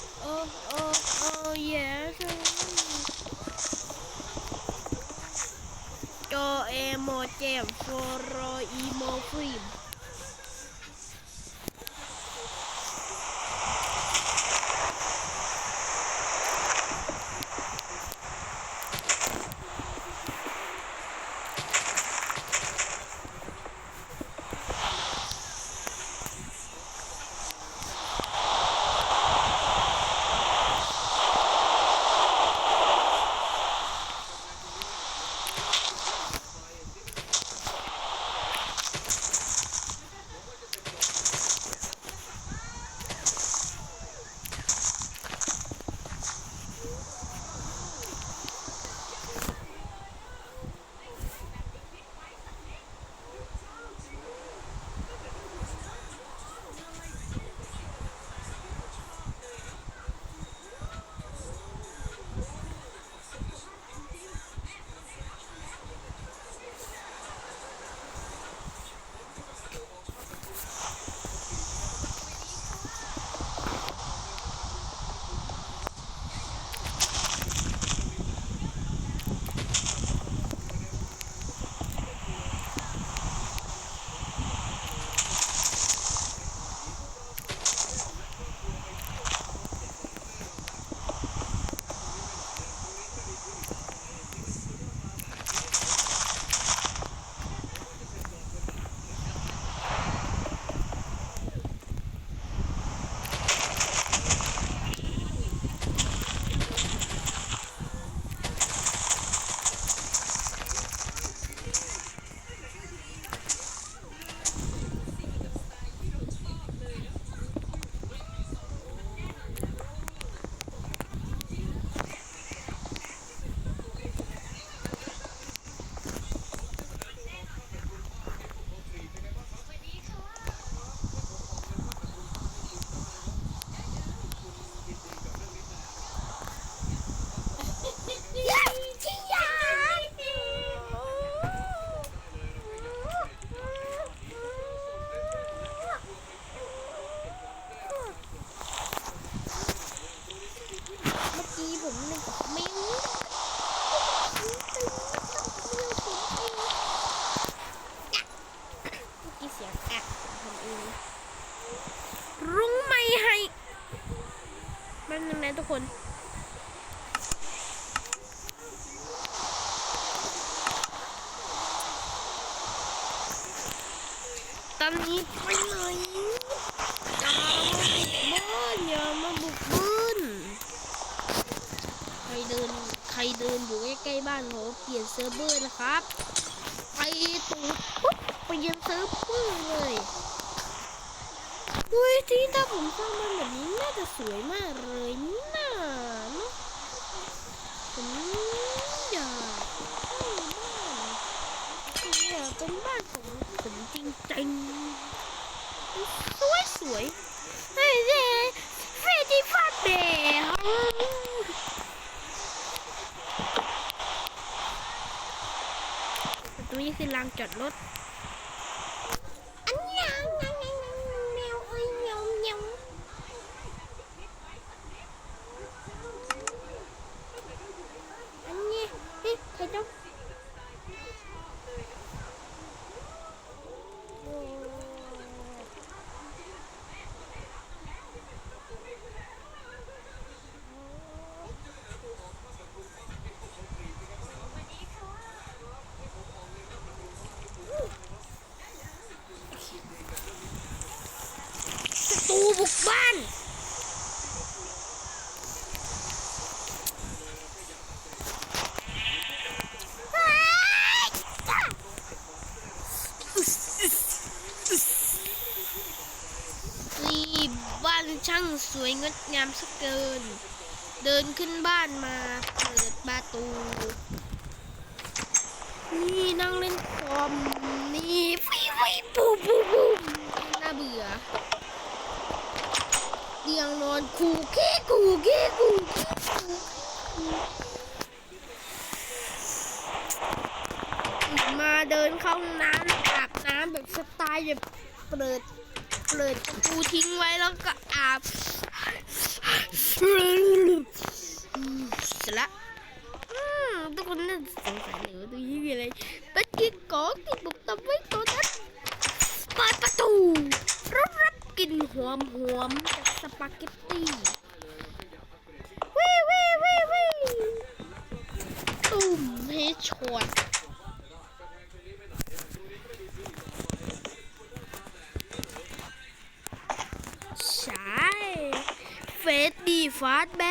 ดโอ้โอ้โอ้โอ้เย่โซโจเอโมเจมโฟโรอีโมฟิม ตอนนี้ไปหนอย่ามาบุกบ้านอย่ามาบุกบ้านใครเดินใครเดินอยู่ใกล้ๆบ้านเขาเปลี่ยนเซิร์ฟเวอร์นะครับ ไปตูดปุ๊บเปลี่ยนเซิร์ฟเวอร์เลยอุ้ยที่ถ้าผมสร้างบ้านแบบนี้น่าจะสวยมากเลยน่าเนาะผมอยากบ้านผมอยากเป็นบ้านของผมจริงๆ สวยสวยเฮ้ยเฟรดี้ฟาเบลตรงนี้คือลานจอดรถ อันยังยังยังยังแมวเอ้ยแมวแมวอันนี้เฮ้ยใครต้อง บ้าน นี่บ้านช่างสวยงดงามสักเกิน เดินขึ้นบ้านมาเปิดประตู นี่นั่งเล่นคอมนี่ฟีฟีปูปูปูน่าเบื่อ ตียงนอนคูกี้คูกี้คูมาเดินเข้าห้องน้ำอาบน้ำแบบสไตล์แบบเปิดเปิดประตูทิ้งไว้แล้วก็อาบเสร็จละอืมทุกคนน่าจะสงสัยเลยว่าตัวนี้มีอะไรเป็นกิ๊กก๊อกที่บุกตะไว้ตัวนั้นเปิดประตูรับรับกลินหอมหอมจาก สปาเกตตี้วิวิวิวิตุ่มเฮดช็อตใช่ เฟสดีฟาสแบ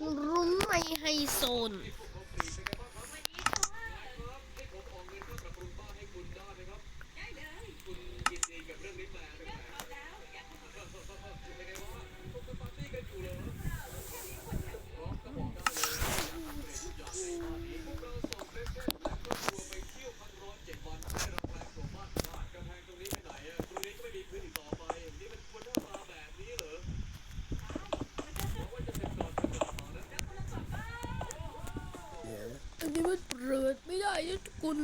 กรุ้งไม่ให้โซน อันนี้มันเปิดไม่ได้นะทุกคน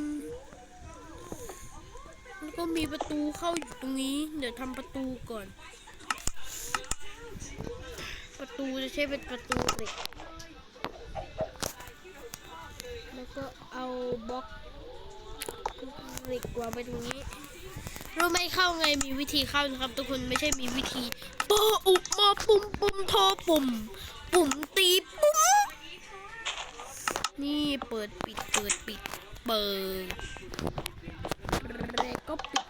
แล้วก็มีประตูเข้าอยู่ตรงนี้ เดี๋ยวทำประตูก่อน ประตูจะใช้เป็นประตูเหล็ก แล้วก็เอาบล็อกเหล็กวางไปตรงนี้รู้ไหมเข้าไงมีวิธีเข้านะครับ ทุกคนไม่ใช่มีวิธีโปอุบมอปุ่มปุ่มโทรปุ่ม ปุ่มตีป นี่เปิดปิดเปิดปิดเปิดแล้วก็ปิด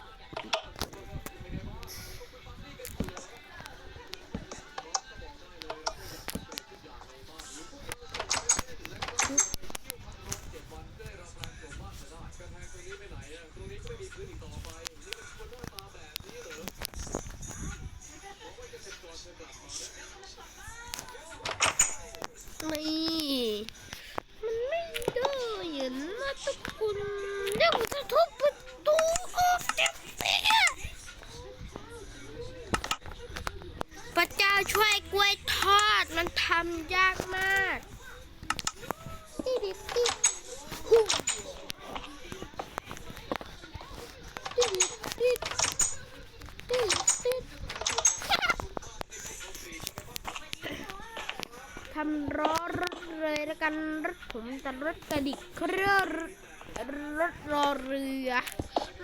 ตรงนี่มันไม่ได้เห็นนะทุกคนเดี๋ยวผมจะทุบประตูออกเดี๋ยวเปี้ยพระเจ้าช่วยกล้วยทอดมันทำยากมากดิดิดิฮู้ดิดิดิดิดิ ทำล้อรถเลยแล้ว กันรถผมจะรถกระดิกเครื่องรถรอเรือ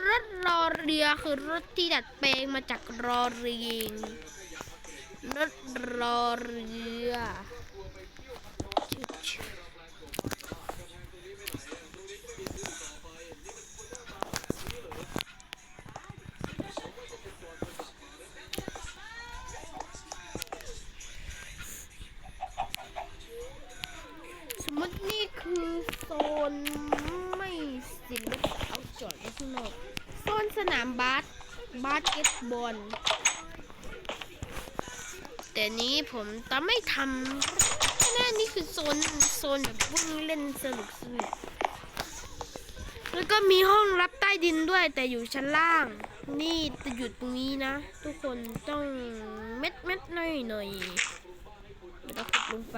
รถรอเรือคือรถที่ดัดแปลงมาจากรอเรียงรถรอเรือ คือโซนไม่ศิลปะเอาจอดไว้ข้างนอกโซนสนามบาสบาสเกตบอลแต่นี้ผมจะไม่ทำแน่นี่คือโซนโซนแบบวิ่งเล่นสนุกสนุกแล้วก็มีห้องรับใต้ดินด้วยแต่อยู่ชั้นล่าง นี่จะอยู่ตรงนี้นะ ทุกคนต้องเม็ดเม็ดหน่อยหน่อยๆไม่ต้องขุดลงไป